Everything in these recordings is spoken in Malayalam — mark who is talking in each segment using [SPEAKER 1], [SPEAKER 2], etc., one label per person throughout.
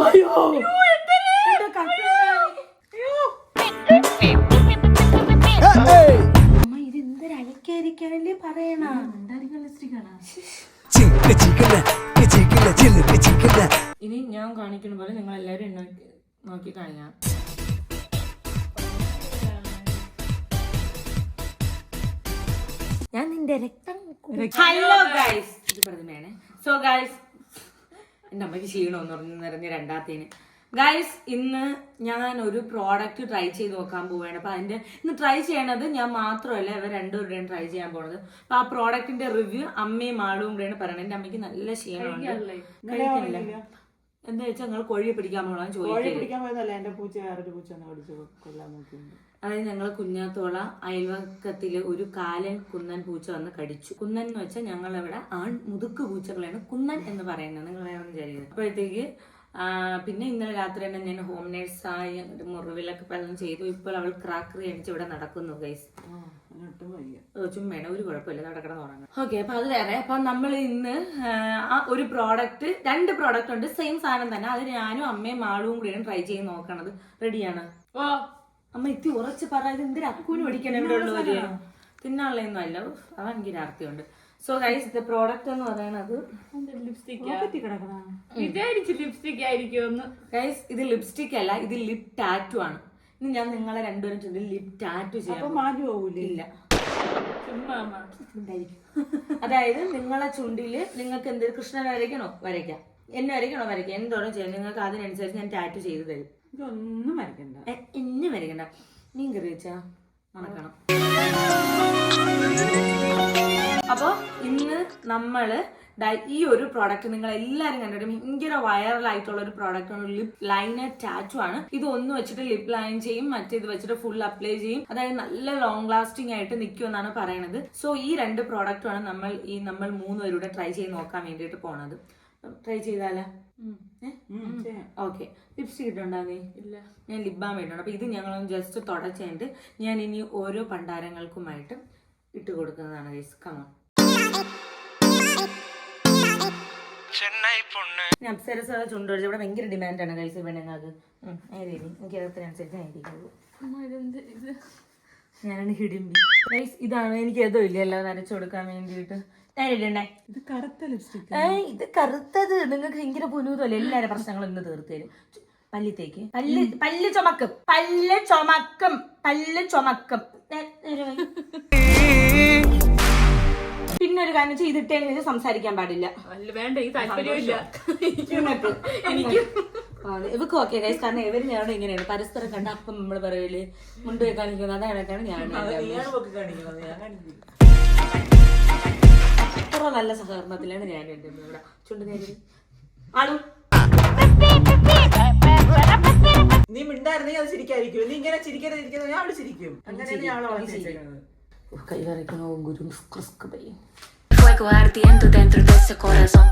[SPEAKER 1] അയ്യോ ഇനി ഞാൻ കാണിക്കുന്ന പോലെ നിങ്ങൾ എല്ലാവരും നോക്കി കാണിക്കണം ഞാൻ നിന്റെ രക്തം ഹലോ ഗൈസ് ഇത് പ്രതിമയാണ് സോ ഗൈസ് എന്റെ അമ്മയ്ക്ക് ക്ഷീണമെന്ന് പറഞ്ഞു നിറഞ്ഞ രണ്ടാത്തേന് ഗൈസ് ഇന്ന് ഞാൻ ഒരു പ്രോഡക്റ്റ് ട്രൈ ചെയ്ത് നോക്കാൻ പോവുകയാണ്. അപ്പൊ അതിന്റെ ഇന്ന് ട്രൈ ചെയ്യണത് ഞാൻ മാത്രമല്ല ഇവർ രണ്ടുപേരുടെയും ട്രൈ ചെയ്യാൻ പോണത്. അപ്പൊ ആ പ്രോഡക്റ്റിന്റെ റിവ്യൂ അമ്മയും ആളും കൂടെയാണ് പറയണത്. എന്റെ അമ്മയ്ക്ക് നല്ല ക്ഷീണമുണ്ട്. കഴിക്കണില്ല എന്താ വെച്ചാൽ നിങ്ങൾ കോഴിയെ പിടിക്കാൻ പോകണം
[SPEAKER 2] കോഴി
[SPEAKER 1] ചോദിക്കരുത്.
[SPEAKER 2] പിടിക്കാൻ പോയതല്ല എന്റെ പൂച്ച വേറൊരു പൂച്ച ഒന്ന് കടിച്ചു കൊല്ലാൻ
[SPEAKER 1] അതായത് ഞങ്ങളെ കുഞ്ഞാത്തോള അയൽവക്കത്തിൽ ഒരു കാലൻ കുന്നൻ പൂച്ച വന്ന് കടിച്ചു. കുന്നൻ എന്ന് വെച്ചാൽ ഞങ്ങളിവിടെ ആൺ മുതുക്ക് പൂച്ചകളാണ് കുന്നൻ എന്ന് പറയുന്നത്. നിങ്ങൾ വിചാരിക്കുന്നത് അപ്പോഴത്തേക്ക് പിന്നെ ഇന്നലെ രാത്രി തന്നെ ഞാൻ ഹോം നേഴ്സായി ഒരു മുറിവിലൊക്കെ പലതും ചെയ്തു. ഇപ്പോൾ അവൾ ക്രാക്കറി അടിച്ച് ഇവിടെ നടക്കുന്നു ഗൈസ് ചുമ്മേണ ഒരു കുഴപ്പമില്ല നടക്കണം തുടങ്ങാം ഓക്കെ അപ്പൊ അത് വേറെ. അപ്പൊ നമ്മൾ ഇന്ന് ഒരു പ്രോഡക്റ്റ് രണ്ട് പ്രോഡക്റ്റ് ഉണ്ട്. സെയിം സാധനം തന്നെ. അത് ഞാനും അമ്മയും മാളും കൂടിയാണ് ട്രൈ ചെയ്ത് നോക്കണത്. റെഡിയാണ്
[SPEAKER 2] ഓ.
[SPEAKER 1] അമ്മ ഇത്തി ഉറച്ച് പറ ഇത് എന്തിനാ അക്കൂന് പിടിക്കണം ഇവിടെ ഉള്ളവരെയാണ് തിന്നാനുള്ളതൊന്നും അല്ല. ഉഫ്, അതാ എനിക്ക് രാത്രിയുണ്ട് സോ ഗൈസ് ഇത് പ്രോഡക്റ്റ് എന്ന് പറയുന്നത്
[SPEAKER 3] വിചാരിച്ചു ലിപ്സ്റ്റിക് ആയിരിക്കുമെന്ന്.
[SPEAKER 1] ഗൈസ് ഇത് ലിപ്സ്റ്റിക് അല്ല ഇത് ലിപ് ടാറ്റു ആണ്. ഇനി ഞാൻ നിങ്ങളെ രണ്ടുപേരും ചൊല്ലി ലിപ് ടാറ്റു
[SPEAKER 2] ചെയ്യാം മാറ്റി പോകൂലേ
[SPEAKER 1] ഇല്ല. അതായത് നിങ്ങളെ ചുണ്ടിൽ നിങ്ങൾക്ക് എന്തൊരു കൃഷ്ണനെ വരയ്ക്കണോ? വരയ്ക്കാം. എന്നെ വരയ്ക്കണോ? വരയ്ക്കാം. എന്തോരം ചെയ്യാം? നിങ്ങൾക്ക് അതിനനുസരിച്ച് ഞാൻ ടാറ്റു ചെയ്ത് തരും.
[SPEAKER 2] ഇതൊന്നും വരയ്ക്കണ്ട.
[SPEAKER 1] എന്നും വരയ്ക്കണ്ട. നീ കറി വെച്ചാ മണക്കണം. അപ്പൊ ഇന്ന് നമ്മൾ ദാ ഈ ഒരു പ്രോഡക്റ്റ് നിങ്ങൾ എല്ലാരും കണ്ടിട്ട് ഭയങ്കര വൈറൽ ആയിട്ടുള്ള ഒരു പ്രോഡക്റ്റ് ആണ്. ലിപ് ലൈനർ ടാറ്റു ആണ്. ഇത് ഒന്ന് വെച്ചിട്ട് ലിപ് ലൈൻ ചെയ്യും മറ്റേത് വെച്ചിട്ട് ഫുൾ അപ്ലൈ ചെയ്യും. അതായത് നല്ല ലോങ് ലാസ്റ്റിംഗ് ആയിട്ട് നിൽക്കും എന്നാണ് പറയണത്. സോ ഈ രണ്ട് പ്രോഡക്റ്റുമാണ് നമ്മൾ ഈ നമ്മൾ മൂന്ന് പേരുടെ ട്രൈ ചെയ്ത് നോക്കാൻ വേണ്ടിയിട്ട് പോണത്. ട്രൈ ചെയ്താലേ? ഓക്കെ ലിപ്സ്റ്റിക് ഇട്ടുണ്ടോ നീ
[SPEAKER 3] ഇല്ല.
[SPEAKER 1] ഞാൻ ലിപ് ബാം ഇട്ടുണ്ട് അപ്പൊ ഇത് ഞങ്ങൾ ജസ്റ്റ് തുടച്ചേണ്ട്. ഞാൻ ഇനി ഓരോ പണ്ടാരങ്ങൾക്കുമായിട്ട് ഇട്ട് കൊടുക്കുന്നതാണ് ഗൈസ് കമോൺ ഞാൻ അപ്സരസ് ചുണ്ടൊഴിച്ച് ഇവിടെ ഭയങ്കര ഡിമാൻഡാണ് ഗൈസ് പെണ്ണുങ്ങൾക്ക്. ഇരി. എനിക്ക് അതിനനുസരിച്ച്
[SPEAKER 3] ഇത്?
[SPEAKER 1] ഞാനാണ് ഹിഡിമ്പി ഗൈസ് ഇതാണ് എനിക്ക് ഏതോ ഇല്ല എല്ലാം നരച്ചു കൊടുക്കാൻ വേണ്ടിയിട്ട്. ഞാൻ ഇടണ്ടേ
[SPEAKER 2] ഇത് കറുത്ത ലിപ്സ്റ്റിക്
[SPEAKER 1] ഏ ഇത് കറുത്തത്. നിങ്ങൾക്ക് ഭയങ്കര പുനൂതല്ലേ? എല്ലാരും പ്രശ്നങ്ങളും ഇന്ന് തീർത്തു തരും. പല്ലിത്തേക്ക് പല്ല് പല്ല് ചുമക്കും. പല്ല് ചുമക്കും. പല്ല് ചുമക്കും. പിന്നെ ഒരു കാര്യം ചെയ്തിട്ടേ കഴിഞ്ഞ് സംസാരിക്കാൻ പാടില്ല.
[SPEAKER 3] അല്ല വേണ്ട ഈ താല്പര്യമില്ല.
[SPEAKER 1] എനിക്ക് ഇവക്ക് ഓക്കെ ഗൈസ് കാരണം ഇവർ ഞാനും ഇങ്ങനെയാണ്. പരസ്പരം കണ്ട അപ്പം നമ്മൾ പറയൽ മുണ്ടുപോയി കാണിക്കുന്നത്. അതാണ് ഞാൻ
[SPEAKER 2] നീയാണ് പൊക്കി കാണിക്കുന്നത്. ഞാൻ
[SPEAKER 1] അത്ര നല്ല സഹകരണത്തിലാണ് ഞാൻ എന്റെ ഇവിടെ. ചുണ്ട് നേരി ആളു.
[SPEAKER 2] നീ മിണ്ടായിരുന്നെങ്കിൽ അത് ചിരിക്കായിരിക്കും നീ ഇങ്ങനെ ചിരിക്കാതെ ഇരിക്കുന്നത് ഞാൻ അവിടെ ചിരിക്കും. അങ്ങനെയാണ് ഞാൻ അവളെ
[SPEAKER 1] ഗുരു
[SPEAKER 4] corazón.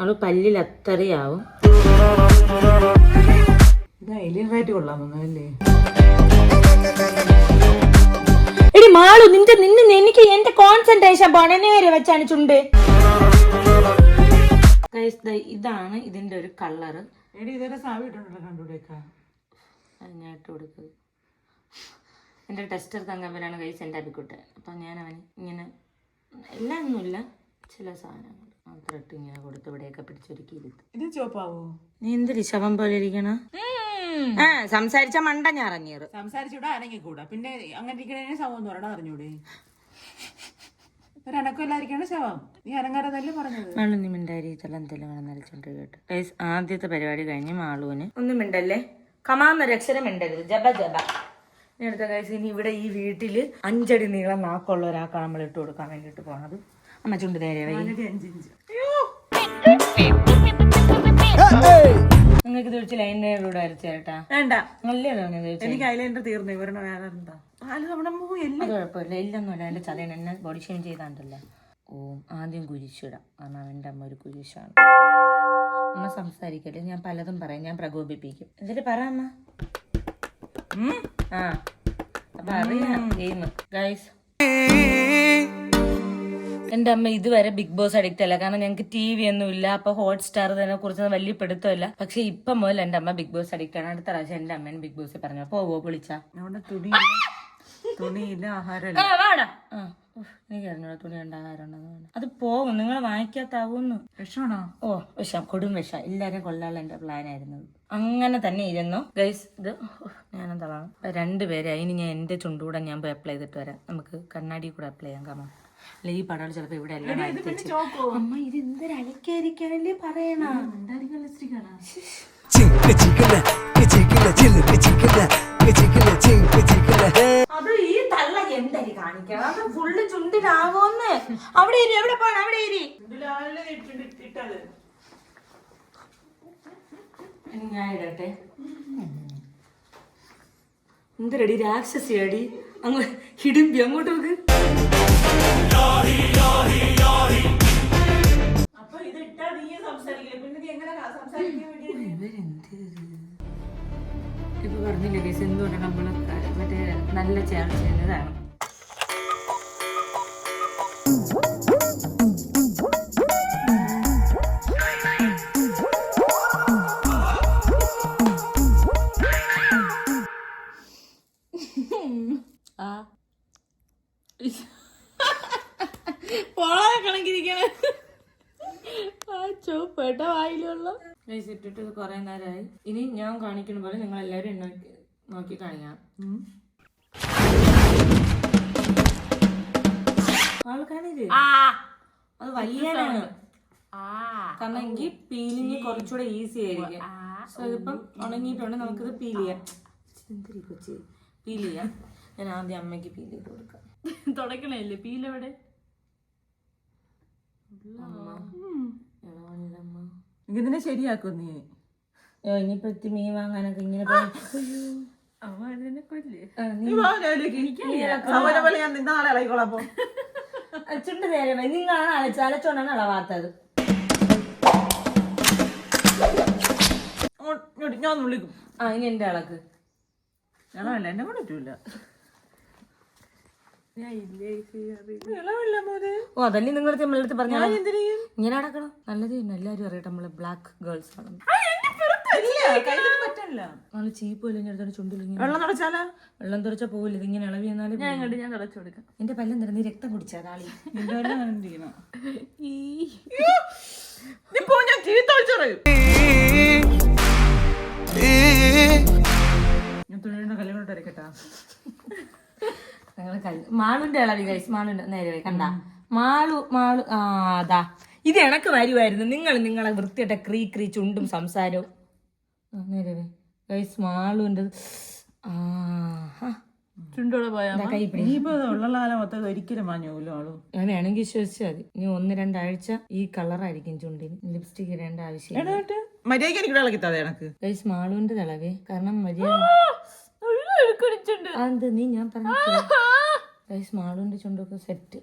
[SPEAKER 1] ആൾ പല്ലിൽ അത്രയാവും
[SPEAKER 2] ഇത് എലിയൻ കൊള്ളാമെന്നല്ലേ
[SPEAKER 1] എടി മാളു നിന്റെ നിന്ന് എനിക്ക് എന്റെ കോൺസെൻട്രേഷൻ പോണേ വരെ വെച്ചാണ് ചുണ്ട്. ഇതാണ് ഇതിന്റെ ഒരു കളറ്
[SPEAKER 2] എടി ഇതൊരു സാവി ഇട്ടുണ്ടല്ലോ കണ്ടുകൂടെയൊക്കെ
[SPEAKER 1] അതിനായിട്ട് കൊടുക്കുക എന്റെ ടെസ്റ്റർ തങ്കമ്പനാണ് കൈസ് എന്റെ അബിക്കുട്ടെ അപ്പം ഞാൻ അവൻ ഇങ്ങനെ എല്ലാം ഒന്നുമില്ല ചില സാധനങ്ങൾ മാത്രം ഇട്ട് ഇങ്ങനെ കൊടുത്ത് ഇവിടെയൊക്കെ പിടിച്ചൊരുക്കി ഇരുത്ത്
[SPEAKER 2] ഇത് ചോപ്പാവോ
[SPEAKER 1] നീ എന്തൊരു ശവം പോലെ ഇരിക്കണ? ആ സംസാരിച്ച മണ്ട ഞാൻ ഇറങ്ങിയത്.
[SPEAKER 2] സംസാരിച്ചൂടാ അനങ്ങിക്കൂടാ പിന്നെ അങ്ങനെ ഇരിക്കണേ ശവം എന്ന് പറയണ അറിഞ്ഞൂടെ? ഒരു അനക്കമില്ലായിരിക്കാണ് ശവം? നീ അനങ്ങാറതല്ലേ പറഞ്ഞത്?
[SPEAKER 1] മാളു നീ മിണ്ടാരി ഇതെല്ലാം എന്തെല്ലാം നരച്ചോണ്ട് കേട്ടോ. ഗൈസ് ആദ്യത്തെ പരിപാടി കഴിഞ്ഞ് മാളുവിന്. ഒന്നും മിണ്ടല്ലേ? കമാന്നൊരു അക്ഷരം മിണ്ടരുത്. ജബ ജബ. ഇനി അടുത്ത ഗൈസ് ഇനി ഇവിടെ ഈ വീട്ടിൽ അഞ്ചടി നീളം നാക്കുള്ള ഒരാൾക്കാണ് നമ്മൾ ഇട്ട് കൊടുക്കാൻ വേണ്ടിട്ട് പോണത്. അമ്മ ചുണ്ട് നേരെ വൈ
[SPEAKER 2] അഞ്ചിഞ്ച്.
[SPEAKER 1] നിങ്ങൾക്ക് ഇത് വെച്ച് ലൈനിന്റെ കൂടെ അരച്ചു ചേട്ടാ
[SPEAKER 2] വേണ്ട.
[SPEAKER 1] നല്ലതാണ്
[SPEAKER 2] എനിക്ക് ഐലൻഡർ തീർന്നു? ഇവരുടെ വേറെ എന്താ നമ്മുടെ
[SPEAKER 1] അത് കുഴപ്പമില്ല. ഇല്ലെന്നല്ല എന്റെ ചതയൻ എന്നെ ബോഡി ഷെയിം ചെയ്താണ്ടല്ലോ. ഓ ആദ്യം കുരിശിടാം. കാരണം അവന്റെ അമ്മ ഒരു കുരിശാണ്. അമ്മ സംസാരിക്കട്ടെ. ഞാൻ പലതും പറയാം. ഞാൻ പ്രകോപിപ്പിക്കും. എന്നിട്ട് പറ അമ്മ? ആ. അപ്പൊ അറിയാം. ഗെയിം. ഗൈസ് എന്റെ അമ്മ ഇതുവരെ ബിഗ് ബോസ് അഡിക്റ്റ് അല്ല. കാരണം ഞങ്ങൾക്ക് ടി വി ഒന്നും ഇല്ല. അപ്പൊ ഹോട്ട് സ്റ്റാർ ഇതിനെ കുറിച്ച് വലിയ പിടുത്തമില്ല. പക്ഷെ ഇപ്പം മുതൽ എന്റെ അമ്മ ബിഗ് ബോസ് അഡിക്റ്റ് ആണ്. അടുത്ത പ്രാവശ്യം എന്റെ അമ്മേനെ ബിഗ് ബോസ് പറഞ്ഞു? വിളിച്ചാ.
[SPEAKER 2] തുണിയില്ല. ആഹാരം
[SPEAKER 1] ആ, വാടാ. ആ, എനിക്ക് അറിഞ്ഞൂടാ തുണി കണ്ട ആഹാരം ഉണ്ടെന്ന് അത് പോകും നിങ്ങൾ വാങ്ങിക്കാത്താവൂന്ന്.
[SPEAKER 2] വിഷമാണോ?
[SPEAKER 1] ഓ വിഷം. കൊടും വിഷം. എല്ലാരും കൊള്ളാനുള്ള എന്റെ പ്ലാൻ ആയിരുന്നു. അങ്ങനെ തന്നെ ഇരുന്നു. ഗൈസ് ഇത് ഞാനെന്താ രണ്ടുപേരെ. അതിന് ഞാൻ എന്റെ ചുണ്ടുകൂടെ ഞാൻ അപ്ലൈ ചെയ്തിട്ട് വരാം. നമുക്ക് കണ്ണാടി കൂടെ അപ്ലൈ ചെയ്യാൻ കമ്മ അല്ല ഈ പടകൾ ചിലപ്പോ ഇവിടെ എല്ലാം. അമ്മ ഇത് എന്തൊരു അലക്കായിരിക്കാനല്ലേ പറയണ?
[SPEAKER 5] ഹേ.
[SPEAKER 1] അത് ഈ തള്ള എന്തരി കാണിക്കണം? അത് ഫുള്ള് ചുണ്ടിലാവോന്ന്. അവിടെ ഇരി എവിടെ പോണ? അവിടെ ഇരി. ഞാൻ ഇടട്ടെ. എന്തരടി രാക്ഷസിയടി. അങ്ങ് ഹിഡിമ്പി അങ്ങോട്ട് നോക്ക്. ഇപ്പൊ പറഞ്ഞില്ലേ കേസ് എന്തുകൊണ്ട് നമ്മൾ മറ്റേ നല്ല ചേർച്ച ചെയ്യുന്നതാണ്
[SPEAKER 3] പോളെ കണക്കിരിക്കണേ ആ ചോപ്പേട്ട വായിലുള്ള.
[SPEAKER 1] ഇട്ടിട്ട് കുറെ നേരമായി ഇനി ഞാൻ കാണിക്കുന്ന പോലെ നിങ്ങൾ എല്ലാവരും നോക്കി- കാണിക്കാം ആൾക്കാരിത് അത് വലിയാണ് കാരണം എങ്കിൽ പീലിങ് കുറച്ചുകൂടെ ഈസി ആയിരിക്കും. സോ ഇതിപ്പം ഉണങ്ങിയിട്ടുണ്ട്. നമുക്കിത് പീൽ ചെയ്യാം. എന്തൊരു കൊച്ചി. പീൽ ചെയ്യാം ഞാൻ ആദ്യം അമ്മയ്ക്ക് പീൽ ചെയ്ത് കൊടുക്കാം.
[SPEAKER 3] തുടക്കണല്ലേ? പീലെവിടെ.
[SPEAKER 2] ഇതിനെ ശരിയാക്കും നീ.
[SPEAKER 1] ഇനിയിപ്പോ എത്തി മീൻ വാങ്ങാനൊക്കെ ഇങ്ങനെ ചുണ്ട് നേരെ പോയി. നിങ്ങളാണ് അലച്ച അലച്ചോണ്ടാണ് അളവാത്തത്
[SPEAKER 2] ഞാൻ ഒന്ന് വിളിക്കും
[SPEAKER 1] ആ ഇനി എന്റെ അളക്ക്
[SPEAKER 2] ഇളവല്ല എന്നെ കൊണ്ട് പറ്റൂല.
[SPEAKER 3] ഞാൻ ഇല്ലേ
[SPEAKER 2] ഇളവല്ല മോനെ?
[SPEAKER 1] ഓ അതല്ലേ നിങ്ങൾ നമ്മളടുത്ത് പറഞ്ഞാൽ
[SPEAKER 2] എന്തിനും
[SPEAKER 1] ഇങ്ങനെ നടക്കണം? നല്ലത് തന്നെ എല്ലാരും അറിയട്ടെ നമ്മൾ ബ്ലാക്ക് ഗേൾസ് ആണ്. നമ്മൾ ചീപ്പ് ഇല്ലെങ്കിൽ എടുത്തോണ്ട് ചുണ്ടിലിങ്ങനെ
[SPEAKER 2] വെള്ളം നടച്ചാലാ
[SPEAKER 1] വെള്ളം തുറച്ച പോവില്ല ഇതിങ്ങനെ ഇളവി എന്നാലും
[SPEAKER 3] ഞാൻ ഇങ്ങോട്ട് ഞാൻ തുടച്ചു കൊടുക്കാം.
[SPEAKER 1] എന്റെ പല്ലം തരം നീ രക്തം കുടിച്ചാ
[SPEAKER 2] കാളി? പോ ഞാൻ ചീത്ത തുണിയുടെ കല്ലും കൊണ്ട് ഇറക്കട്ടാ
[SPEAKER 1] ഞങ്ങൾ കല്ല്. മാളുന്റെ നേരെ പോയി. കണ്ട? മാളു മാളു. ആ അതാ. ഇത് എനക്ക് വരുമായിരുന്നു നിങ്ങൾ നിങ്ങളെ വൃത്തിയിട്ട ക്രീ ക്രീ ചുണ്ടും സംസാരവും. നേരെ പോയി. ആ
[SPEAKER 3] ചുണ്ടോടെ
[SPEAKER 2] ഉള്ള കാലം മൊത്തം ഒരിക്കലും ആളു
[SPEAKER 1] വേണമെങ്കിൽ വിശ്വസിച്ചാൽ മതി. ഇനി ഒന്ന് രണ്ടാഴ്ച ഈ കളറായിരിക്കും ചുണ്ടിന്. ലിപ്സ്റ്റിക് ഇടേണ്ട ആവശ്യം
[SPEAKER 2] മര്യാദയ്ക്ക് എനിക്ക് ഇളക്കി താതെ എനക്ക്.
[SPEAKER 1] ഗൈസ് മാളുവിന്റെ തിളവേ കാരണം മര്യാദ
[SPEAKER 3] കുടിച്ചുണ്ട്
[SPEAKER 1] അത് നീ ഞാൻ പറഞ്ഞു ചുണ്ടൊക്കെ സെറ്റ്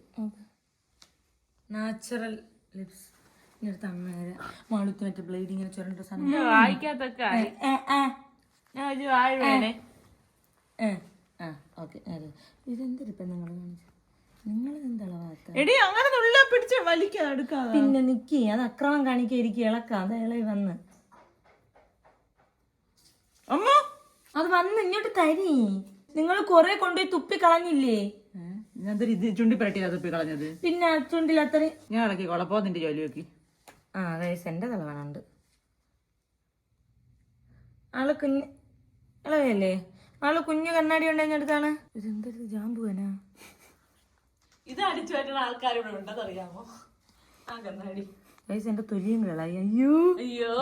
[SPEAKER 1] നാച്ചുറൽ ലിപ്സ് ഇങ്ങനത്തെ അമ്മേരെ മാളുത്ത് മറ്റേ ബ്ലേഡ് ഇങ്ങനെ ചുരണ്ട സാധനം.
[SPEAKER 3] വായിക്കാത്തൊക്കെ വേണേ.
[SPEAKER 1] ആ ഓക്കെ കാണിച്ചു?
[SPEAKER 2] എടി അങ്ങനെ നുള്ള പിടിച്ച് വലിക്കാ എടുക്കാതെ.
[SPEAKER 1] പിന്നെ നിക്കി അത് അക്രമം കാണിക്കായിരിക്കും ഇളക്കാം അത് ഇളയി വന്ന്.
[SPEAKER 2] അമ്മ.
[SPEAKER 1] അത് വന്ന് ഇങ്ങോട്ട് തരി. നിങ്ങൾ കൊറേ കൊണ്ടുപോയി തുപ്പി കളഞ്ഞില്ലേ?
[SPEAKER 2] ഇത് ചുണ്ടി പരട്ടി തുപ്പി കളഞ്ഞത്?
[SPEAKER 1] പിന്നെ അത്ര
[SPEAKER 2] ഞാൻ ഇളക്കി കൊളപ്പോ നിന്റെ ജോലി നോക്കി.
[SPEAKER 1] ആ ഗൈസ് എന്റെ തലവണുണ്ട് ആൾ കുഞ്ഞ് ഇളവല്ലേ ആൾ കുഞ്ഞു കണ്ണാടി ഉണ്ടെന്നെടുത്താണ് ഇതെന്തൊരു ജാമ്പുവനാ
[SPEAKER 3] ഇത്? അടിച്ചു പറ്റുന്ന ആൾക്കാരിവിടെ ഉണ്ടെന്നറിയാമോ? ആ കണ്ണാടി.
[SPEAKER 1] ഗൈസ് എന്റെ തൊലിയും കളായി. അയ്യോ.
[SPEAKER 3] അയ്യോ.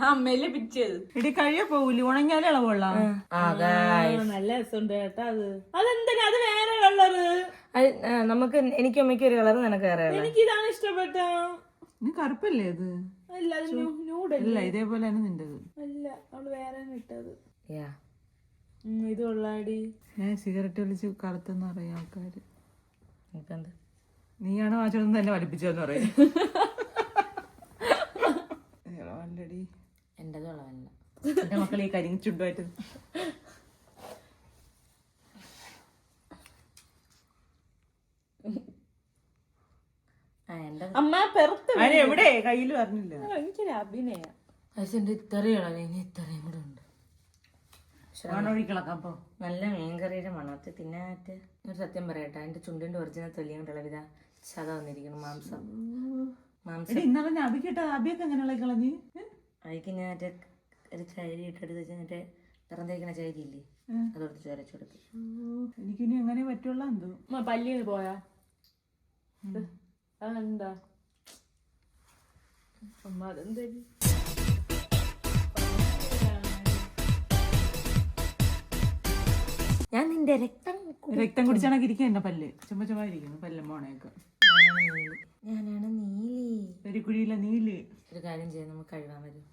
[SPEAKER 3] ആ അമ്മയിലെ പിടിച്ചത്.
[SPEAKER 2] ഇടി കഴിയ? പോകൂലി ഉണങ്ങിയാലേ ഇളവുള്ള.
[SPEAKER 3] നല്ല രസമുണ്ട് കേട്ടാ അത്. അതെന്തിനാ? അത് വേറെ കളറ്.
[SPEAKER 1] നമുക്ക് എനിക്ക് അമ്മയ്ക്ക് ഒരു കളർ നിനക്ക് വേറെ
[SPEAKER 3] എനിക്ക് ഇതാണ് ഇഷ്ടപ്പെട്ട.
[SPEAKER 2] നീ കറുപ്പല്ലേ ഇത്
[SPEAKER 3] അല്ല അത് ന്യൂഡ്
[SPEAKER 2] അല്ല ഇതേപോലെ തന്നെ നിന്റെ
[SPEAKER 3] അല്ല അവൾ വേറെ ഇട്ടത്. ഇത് കൊള്ളാടി.
[SPEAKER 2] ഞാൻ സിഗരറ്റ് വലിച്ച് കറുത്തെന്ന് പറയും ആൾക്കാര്? നീയാണോ ആ ചുവന്ന് തന്നെ വലിപ്പിച്ചതെന്ന് പറയും. ഓൾറെഡി
[SPEAKER 1] എന്റേത് ഉള്ളതല്ല.
[SPEAKER 2] എന്റെ മക്കൾ ഈ കരിങ്ങി ചുണ്ടുമായിട്ട്.
[SPEAKER 1] ആ എന്റെ
[SPEAKER 3] അമ്മ പെറുത്ത്
[SPEAKER 2] എവിടെ? കയ്യിൽ പറഞ്ഞില്ല.
[SPEAKER 3] എനിക്കൊരു അഭിനയ.
[SPEAKER 1] എന്റെ ഇത്രയുള്ള ഇനി ഇത്രയും കൂടെ ഉണ്ട്.
[SPEAKER 2] മണൊഴിക്കളക്കാം അപ്പൊ?
[SPEAKER 1] നല്ല മീൻകറിയുടെ മണത്ത് തിന്നാറ്റ് ഒരു സത്യം പറയട്ടെ എന്റെ ചുണ്ടിന്റെ ഒറിജിനൽ തൊലിയുണ്ടല്ലോ വിധ ചത വന്നിരിക്കുന്നു മാംസം. മാംസം.
[SPEAKER 2] എടി ഇന്നലെ അഭിക്കട്ടെ അബിക്കട്ടെ അബിയൊക്കെ എങ്ങനെയുള്ള കളഞ്ഞ്?
[SPEAKER 1] അതിക്ക് ഞാൻ മറ്റേ ഒരു ചൈരി ഇട്ടെടുത്ത് വെച്ച് മറ്റേ പിറം തേക്കണ ചൈരി ഇല്ലേ അതെടുത്ത് ചൊരച്ചു
[SPEAKER 2] എനിക്കിനി എങ്ങനെ പറ്റുള്ള എന്തോ?
[SPEAKER 3] അമ്മ പല്ലിന് പോയാ? അതെന്താ? അമ്മ അതെന്താ
[SPEAKER 1] ഞാൻ നിന്റെ രക്തം
[SPEAKER 2] രക്തം കുടിച്ചാണെങ്കിൽ ഇരിക്കും എന്റെ പല്ല്. ചുമ ചുമ ഇരിക്കുന്നു പല്ലും മോണയൊക്കെ
[SPEAKER 1] ഞാനാണ് നീലി. ഞാനാണ് നീലി.
[SPEAKER 2] ഒരു കുഴിയിലെ നീലി.
[SPEAKER 1] ഒരു കാര്യം ചെയ്യാം നമുക്ക് കഴുകാൻ വരും.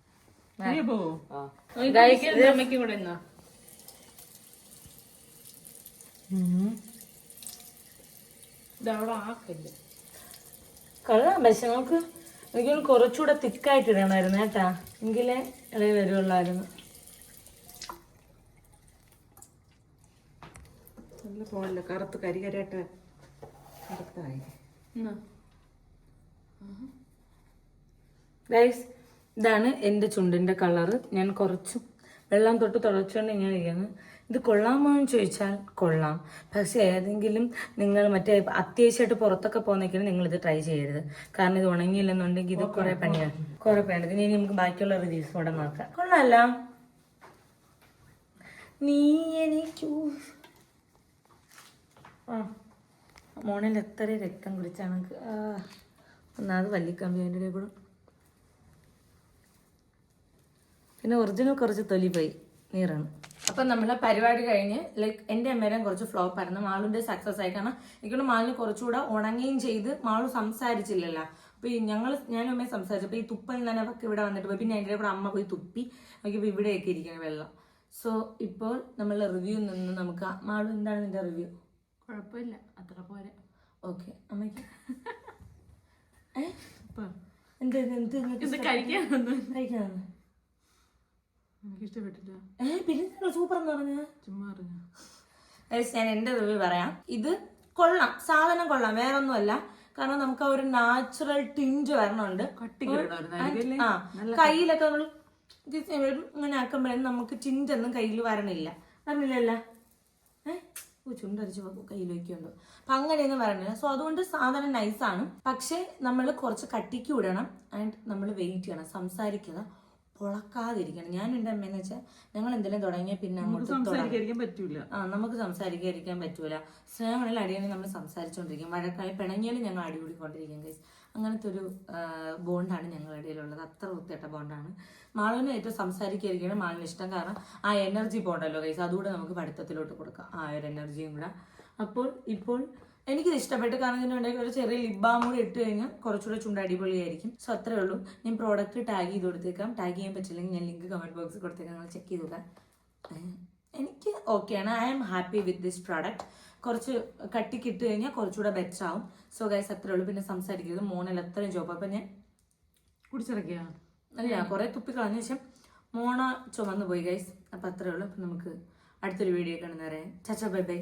[SPEAKER 1] കൊള്ളാം പക്ഷെ നമുക്ക് എനിക്കൊന്ന് കുറച്ചുകൂടെ തിക്കായിട്ട് ഇടണമായിരുന്നു കേട്ടാ. എങ്കിലേ ഇളകി വരുള്ളായിരുന്നു.
[SPEAKER 2] നല്ല പോണല്ലോ കറുത്ത് കരികരട്ട് കറുത്തായി.
[SPEAKER 1] ഗൈസ് ഇതാണ് എന്റെ ചുണ്ടിന്റെ കളറ്. ഞാൻ കുറച്ചും വെള്ളം തൊട്ട് തുടച്ചുകൊണ്ട് ഇങ്ങനെ ഇരിക്കുന്നു. ഇത് കൊള്ളാമോ എന്ന് ചോദിച്ചാൽ കൊള്ളാം. പക്ഷെ ഏതെങ്കിലും നിങ്ങൾ മറ്റേ അത്യാവശ്യമായിട്ട് പുറത്തൊക്കെ പോകുന്നെങ്കിലും നിങ്ങൾ ഇത് ട്രൈ ചെയ്യരുത്. കാരണം ഇത് ഉണങ്ങിയില്ലെന്നുണ്ടെങ്കിൽ ഇത് കുറെ പണിയാണ് കുറെ പണിയാണ് ഇനി നമുക്ക് ബാക്കിയുള്ള റിവ്യൂസ് കൂടെ നോക്കാം. കൊള്ളാല്ല. നീ എനിക്ക് ആ. മോണിൽ എത്ര രക്തം കുടിച്ചാണ്? ഒന്നാമത് വല്ലിക്കമ്പി അതിന്റെ ഇടയിൽ കൂടെ. പിന്നെ ഒറിജിനൽ കുറച്ച് തൊലി പോയി നീറാണ്. അപ്പം നമ്മളെ പരിപാടി കഴിഞ്ഞ് ലൈക്ക് എന്റെ അമ്മേരം കുറച്ച് ഫ്ലോപ്പ് ആയിരുന്നു. മാളുന്റെ സക്സസ് ആയി. കാരണം എനിക്കൊണ്ട് മാളിന് കുറച്ചുകൂടെ ഉണങ്ങുകയും ചെയ്ത് മാളു സംസാരിച്ചില്ലല്ലോ. അപ്പോൾ ഈ ഞങ്ങൾ ഞാനും അമ്മയെ സംസാരിച്ചപ്പോൾ ഈ തുപ്പൽ നനവൊക്കെ ഇവിടെ വന്നിട്ട് പോയി. പിന്നെ അതിന്റെ കൂടെ അമ്മ പോയി തുപ്പി. നോക്കിയപ്പോൾ ഇവിടെയൊക്കെ ഇരിക്കണം വെള്ളം. സോ ഇപ്പോൾ നമ്മൾ റിവ്യൂ നിന്ന് നമുക്ക് മാളു എന്താണ് നിന്റെ റിവ്യൂ
[SPEAKER 3] കുഴപ്പമില്ല. അത്ര പോരെ.
[SPEAKER 1] ഓക്കെ അമ്മയ്ക്ക്. എന്റെ എന്ത് ഇത് എന്ത് നിങ്ങൾക്ക്
[SPEAKER 3] ഇത്
[SPEAKER 1] ഇഷ്ടപ്പെട്ടു?
[SPEAKER 3] കഴിക്കാനൊന്നും
[SPEAKER 1] കഴിക്കാനാണ്
[SPEAKER 2] എനിക്ക് ഇഷ്ടപ്പെട്ടില്ല.
[SPEAKER 1] ഏ പിന്നെ സൂപ്പർ എന്ന് പറഞ്ഞ?
[SPEAKER 2] ചുമ്മാ അറിഞ്ഞു
[SPEAKER 1] ഞാൻ എന്റെ റിവ്യൂ പറയാം. ഇത് കൊള്ളാം. സാധനം കൊള്ളാം. വേറെ ഒന്നുമല്ല കാരണം നമുക്ക് ആ ഒരു നാച്ചുറൽ ടിഞ്ച് വരണുണ്ട്. ആ കയ്യിലൊക്കെ നമ്മൾ ഇങ്ങനെ ആക്കുമ്പോഴേ നമുക്ക് ടിഞ്ചൊന്നും കയ്യിൽ വരണില്ല. ഓ ചുണ്ടരിച്ച് കയ്യിൽ വെക്കുന്നുണ്ടോ അപ്പൊ അങ്ങനെയൊന്നും വരണില്ല സോ അതുകൊണ്ട് സാധനം നൈസാണ് പക്ഷെ നമ്മൾ കുറച്ച് കട്ടിക്ക് വിടണം. ആൻഡ് നമ്മൾ വെയിറ്റ് ചെയ്യണം. സംസാരിക്കുക. പൊളക്കാതിരിക്കണം. ഞാൻ എന്റെ അമ്മയെന്ന് വെച്ചാൽ ഞങ്ങൾ എന്തെങ്കിലും തുടങ്ങിയ പിന്നെ അങ്ങോട്ട്
[SPEAKER 2] സംസാരിക്കാൻ പറ്റൂല.
[SPEAKER 1] ആ നമുക്ക് സംസാരിക്കാതിരിക്കാൻ പറ്റൂല. സ്നേഹങ്ങളിൽ അടിയാണെങ്കിൽ നമ്മൾ സംസാരിച്ചുകൊണ്ടിരിക്കും വഴക്കായി പിണങ്ങിയാലും ഞങ്ങൾ അടികൂടിക്കൊണ്ടിരിക്കും ഗൈസ് അങ്ങനത്തെ ഒരു ബോണ്ടാണ് ഞങ്ങളുടെ ഇടയിലുള്ളത്. അത്ര വൃത്തിയിട്ട ബോണ്ടാണ്. മാളവിനെ ഏറ്റവും സംസാരിക്കാതിരിക്കണം മാളിന് ഇഷ്ടം. കാരണം ആ എനർജി ബോണ്ടല്ലോ കൈസ് അതുകൂടെ നമുക്ക് പഠിത്തത്തിലോട്ട് കൊടുക്കാം. ആ ഒരു എനർജിയും കൂടെ. അപ്പോൾ ഇപ്പോൾ എനിക്കിത് ഇഷ്ടപ്പെട്ടു. കാരണം ഇതിനുണ്ടെങ്കിൽ ഒരു ചെറിയ ലിപ് ബാം കൂടി ഇട്ട് കഴിഞ്ഞാൽ കുറച്ചുകൂടെ ചുണ്ട് അടിപൊളിയായിരിക്കും. സോ അത്രേ ഉള്ളൂ. ഞാൻ പ്രോഡക്റ്റ് ടാഗ് ചെയ്ത് കൊടുത്തേക്കാം. ടാഗ് ചെയ്യാൻ പറ്റില്ലെങ്കിൽ ഞാൻ ലിങ്ക് കമന്റ് ബോക്സിൽ കൊടുത്തേക്കാം. നിങ്ങൾ ചെക്ക് ചെയ്ത് നോക്കാം. ഏഹ് എനിക്ക് ഓക്കെയാണ് I am happy with this product കുറച്ച് കട്ടിക്ക് ഇട്ട് കഴിഞ്ഞാൽ കുറച്ചുകൂടെ ബെറ്റർ ആവും. സോ ഗൈസ് അത്രേ ഉള്ളൂ. പിന്നെ സംസാരിക്കരുത്. മോണൽ അത്രയും ചോപ്പ് അപ്പം ഞാൻ
[SPEAKER 2] കുടിച്ചിറക്കിയാണ്
[SPEAKER 1] അല്ല കുറെ തുപ്പി കളഞ്ഞ ശേഷം മോണ ചുമന്ന് പോയി ഗൈസ് അപ്പം അത്രേ ഉള്ളൂ. അപ്പം നമുക്ക് അടുത്തൊരു വീഡിയോ കാണുന്നവരെ. ചച്ച ബൈ ബൈ.